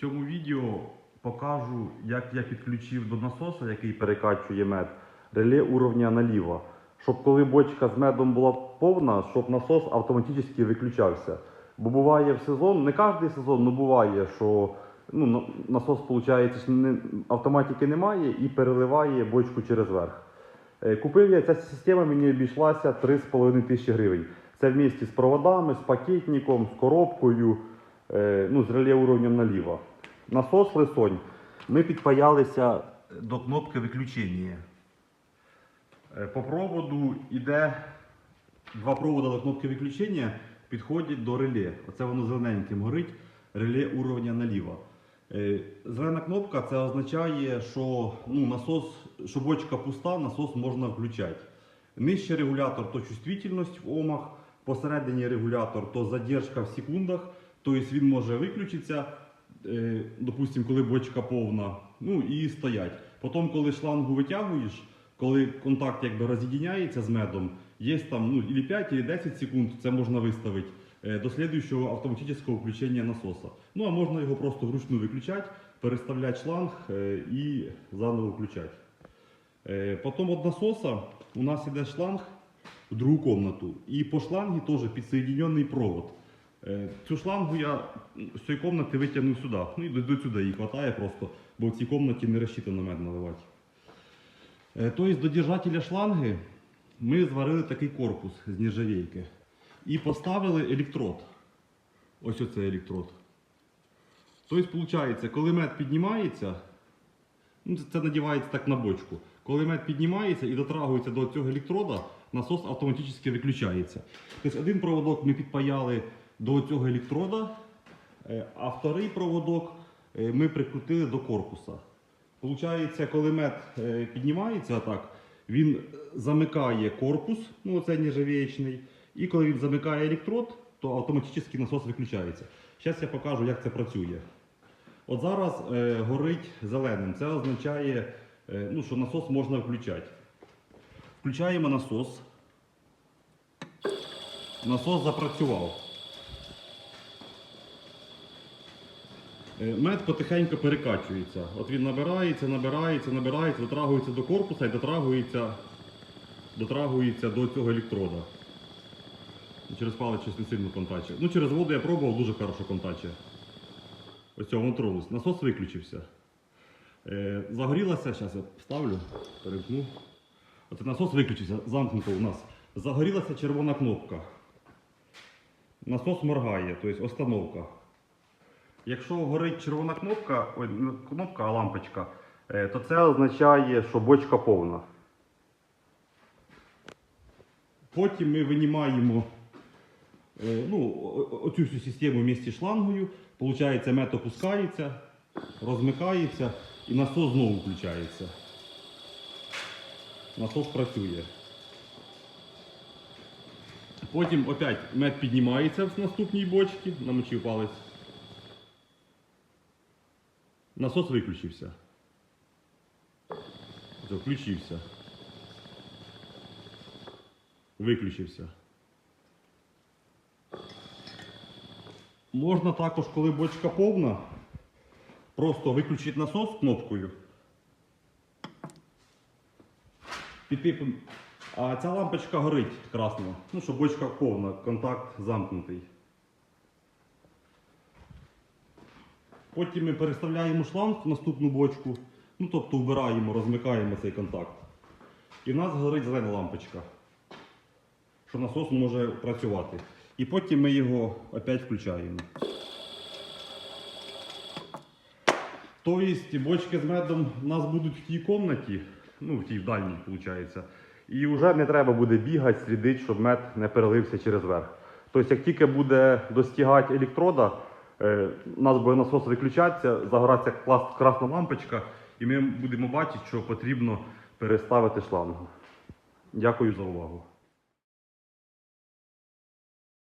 В цьому відео покажу, як я підключив до насоса, який перекачує мед, реле уровня наліво. Щоб коли бочка з медом була повна, щоб насос автоматично виключався. Бо буває в сезон, не кожен сезон, але буває, що ну, насос, виходить, не, автоматики немає і переливає бочку через верх. Е, Купив я ця система, мені обійшлася 3,5 тисячі гривень. Це в місті з проводами, з пакетником, з коробкою, е, ну, з реле уровнем наліво. Насос лисонь. Ми підпаялися до кнопки виключення. Е, По проводу йде два проводи до кнопки виключення, підходять до реле. Оце воно зелененьким горить, реле уровня наліво. Е, Зелена кнопка це означає, що ну, насос, що бочка пуста, насос можна включати. Нижче регулятор то чувствительність в омах, посередині регулятор то задержка в секундах, тобто він може виключитися, допустимо, коли бочка повна, ну і стоять. Потім, коли шлангу витягуєш, коли контакт якби роз'єдняється з медом, є там ну, или 5, или 10 секунд, це можна виставити е, до слідуючого автоматичного включення насоса. Ну а можна його просто вручну виключати, переставляти шланг е, і заново включати. Е, Потім від насоса у нас іде шланг в другу комнату. І по шлангі теж підсоєднений провод. Е, Цю шлангу я з цієї кімнати витягнув сюди. Ну і до, сюди її вистачає просто, бо в цій кімнаті не розчитано мед наливати. Тобто до держателя шланги ми зварили такий корпус з нержавійки. І поставили електрод. Ось оцей електрод. Тобто, виходить, коли мед піднімається, ну, це надівається так на бочку. Коли мед піднімається і дотрагується до цього електрода, насос автоматично виключається. Тобто один проводок ми підпаяли до цього електрода, е, а вторий проводок е, ми прикрутили до корпуса. Получається, коли мед е, піднімається отак, він замикає корпус, ну оцей нержавіючний, і коли він замикає електрод, то автоматично насос виключається. Зараз я покажу, як це працює. От зараз е, горить зеленим. Це означає, ну, що насос можна включати. Включаємо насос. Насос запрацював. Мед потихеньку перекачується. От він набирається, набирається, набирається, дотрагується до корпуса і дотрагується, дотрагується до цього електрода. Через палець не сильно контаче. Ну, через воду я пробував, дуже хорошо контаче. Ось цього контролюсь. Насос виключився. Е, загорілася, зараз я ставлю, перемкну. Оце насос виключився, замкнуто у нас. Загорілася червона кнопка. Насос моргає, тобто остановка. Якщо горить червона кнопка, ой, не кнопка, а лампочка, е, то це означає, що бочка повна. Потім ми винімаємо е, ну, оцю всю систему вместе з шлангою. Получається, мед опускається, розмикається і насос знову включається. Насос працює. Потім опять мед піднімається в наступній бочці, намочив палець. Насос виключився. Включився. Виключився. Можна також, коли бочка повна, просто виключити насос кнопкою. Підпипом. А ця лампочка горить красно. Ну, щоб бочка повна, контакт замкнутий. Потім ми переставляємо шланг в наступну бочку, ну тобто вбираємо, розмикаємо цей контакт. І в нас горить зелена лампочка, що насос може працювати. І потім ми його опять включаємо. Тобто бочки з медом у нас будуть в тій кімнаті, ну в тій дальній, виходить. І вже не треба буде бігати, слідити, щоб мед не перелився через верх. Тобто, як тільки буде достигати електрода, у нас буде насос виключатися, загоратися клас- красна лампочка, і ми будемо бачити, що потрібно переставити шланг. Дякую за увагу.